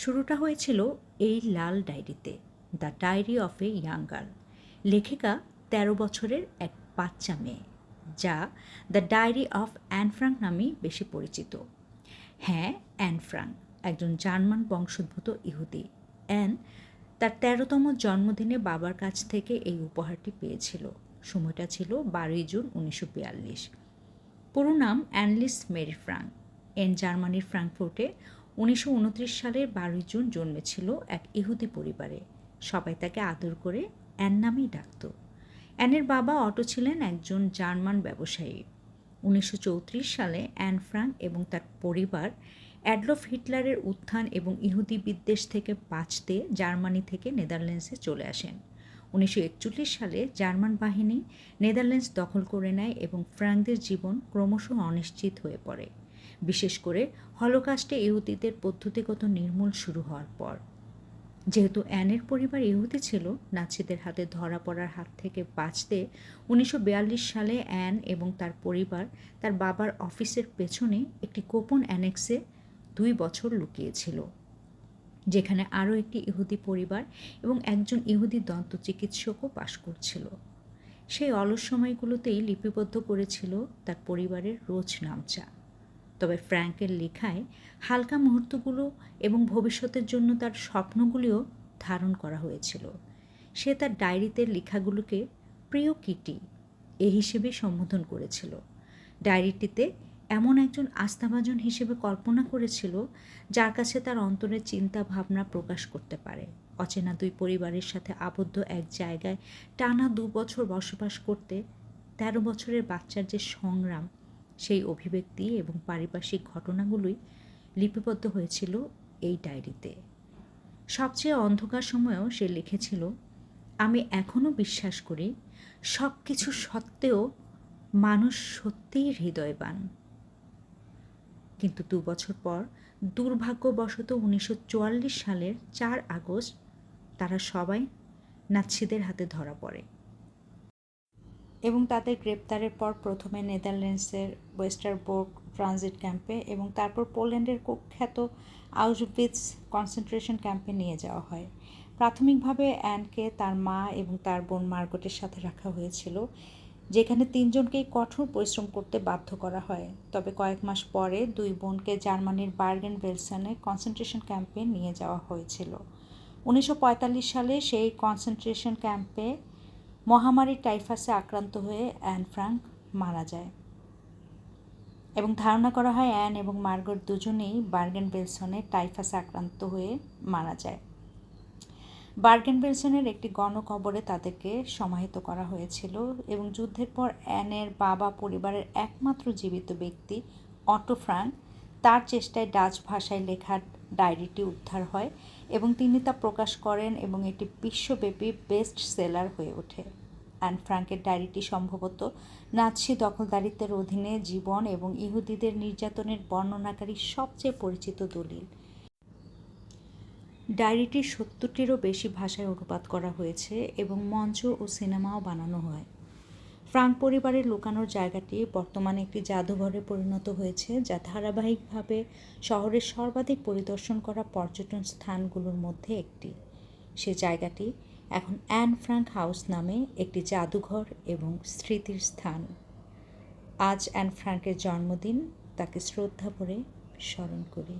শুরুটা হয়েছিল এই লাল ডায়েরিতে, the diary of a young girl লেখিকা তেরো বছরের এক বাচ্চা মেয়ে, যা the diary of Anne Frank নামেই বেশি পরিচিত। হ্যাঁ অ্যান ফ্রাঙ্ক, একজন জার্মান বংশোদ্ভূত ইহুদি। অ্যান তার তেরোতম জন্মদিনে বাবার কাছ থেকে এই উপহারটি পেয়েছিল। সময়টা ছিল বারোই জুন উনিশশো বিয়াল্লিশ। পুরো নাম অ্যানলিস মেরি ফ্রাঙ্ক। এন জার্মানির ফ্রাঙ্কফুর্টে উনিশশো উনত্রিশ সালের বারোই জুন জন্মেছিল এক ইহুদি পরিবারে। সবাই তাকে আদর করে অ্যান নামেই ডাকত। অ্যানের বাবা অটো ছিলেন একজন জার্মান ব্যবসায়ী। উনিশশো চৌত্রিশ সালে অ্যান ফ্রাঙ্ক এবং তার পরিবার অ্যাডলফ হিটলারের উত্থান এবং ইহুদি বিদ্বেষ থেকে বাঁচতে জার্মানি থেকে নেদারল্যান্ডসে চলে আসেন। উনিশশো একচল্লিশ সালে জার্মান বাহিনী নেদারল্যান্ডস দখল করে নেয় এবং ফ্রাঙ্কদের জীবন ক্রমশ অনিশ্চিত হয়ে পড়ে। বিশেষ করে হলোকাস্টে ইহুদিদের পদ্ধতিগত নির্মূল শুরু হওয়ার পর। যেহেতু অ্যানের পরিবার ইহুদি ছিল নাচিদের হাতে ধরা পড়ার হাত থেকে বাঁচতে উনিশশো বিয়াল্লিশ সালে অ্যান এবং তার পরিবার তার বাবার অফিসের পেছনে একটি গোপন অ্যানেক্সে দুই বছর লুকিয়েছিল, যেখানে আরও একটি ইহুদি পরিবার এবং একজন ইহুদি দন্ত চিকিৎসকও বাস করছিল। সেই অলস সময়গুলোতেই লিপিবদ্ধ করেছিল তার পরিবারের রোজ নামচা। তবে ফ্র্যাঙ্কের লেখায় হালকা মুহূর্তগুলো এবং ভবিষ্যতের জন্য তার স্বপ্নগুলিও ধারণ করা হয়েছিল। সে তার ডায়েরিতে লেখাগুলোকে প্রিয় কিটি এ হিসেবে সম্বোধন করেছিল। ডায়েরিটিতে এমন একজন আস্থাভাজন হিসেবে কল্পনা করেছিল, যার কাছে তার অন্তরের চিন্তা ভাবনা প্রকাশ করতে পারে। অচেনা দুই পরিবারের সাথে আবদ্ধ এক জায়গায় টানা দু বছর বসবাস করতে তেরো বছরের বাচ্চার যে সংগ্রাম সেই অভিব্যক্তি এবং পারিপার্শ্বিক ঘটনাগুলোই লিপিবদ্ধ হয়েছিল এই ডায়েরিতে। সবচেয়ে অন্ধকার সময়েও সে লিখেছিল, আমি এখনও বিশ্বাস করি সব কিছু সত্ত্বেও মানুষ সত্যিই হৃদয়বান। কিন্তু দু বছর পর দুর্ভাগ্যবশত উনিশশো চুয়াল্লিশ সালের চার আগস্ট তারা সবাই নাচ্ছিদের হাতে ধরা পড়ে। এবং তাদের গ্রেপ্তারের পর প্রথমে নেদারল্যান্ডসের ওয়েস্টারবোর্গ ট্রানজিট ক্যাম্পে এবং তারপর পোল্যান্ডের কুখ্যাত আউজভিটস কনসেন্ট্রেশন ক্যাম্পে নিয়ে যাওয়া হয়। প্রাথমিকভাবে অ্যানকে তার মা এবং তার বোন মার্গটের সাথে রাখা হয়েছিল, যেখানে তিনজনকেই কঠোর পরিশ্রম করতে বাধ্য করা হয়। তবে কয়েক মাস পরে দুই বোনকে জার্মানির বার্গেন বেলসনে কনসেন্ট্রেশন ক্যাম্পে নিয়ে যাওয়া হয়েছিল। উনিশশো পঁয়তাল্লিশ সালে সেই কনসেন্ট্রেশন ক্যাম্পে মহামারী টাইফাসে আক্রান্ত হয়ে অ্যান ফ্রাঙ্ক মারা যায়। এবং ধারণা করা হয় অ্যান এবং মার্গট দুজনেই বার্গেন বেলসনে টাইফাসে আক্রান্ত হয়ে মারা যায়। বার্গেন বেলসনের একটি গণকবরে তাদেরকে সমাহিত করা হয়েছিল এবং যুদ্ধের পর অ্যানের বাবা পরিবারের একমাত্র জীবিত ব্যক্তি অটো ফ্রাঙ্ক তার চেষ্টায় ডাচ ভাষায় লেখা ডায়েরিটি উদ্ধার হয় এবং তিনি তা প্রকাশ করেন এবং এটি বিশ্বব্যাপী বেস্ট সেলার হয়ে ওঠে। অ্যান ফ্রাঙ্কের ডায়েরিটি সম্ভবত নাৎসি দখলদারিত্বের অধীনে জীবন এবং ইহুদিদের নির্যাতনের বর্ণনাকারী সবচেয়ে পরিচিত দলিল। ডায়েরিটির সত্তরটিরও বেশি ভাষায় অনুবাদ করা হয়েছে এবং মঞ্চ ও সিনেমাও বানানো হয়। ফ্রাঙ্ক পরিবারের লুকানোর জায়গাটি বর্তমানে একটি জাদুঘরে পরিণত হয়েছে, যা ধারাবাহিকভাবে শহরের সর্বাধিক পরিদর্শন করা পর্যটন স্থানগুলোর মধ্যে একটি। সে জায়গাটি এখন অ্যান ফ্রাঙ্ক হাউস নামে একটি জাদুঘর এবং স্মৃতির স্থান। আজ অ্যান ফ্রাঙ্কের জন্মদিন, তাকে শ্রদ্ধা ভরে স্মরণ করি।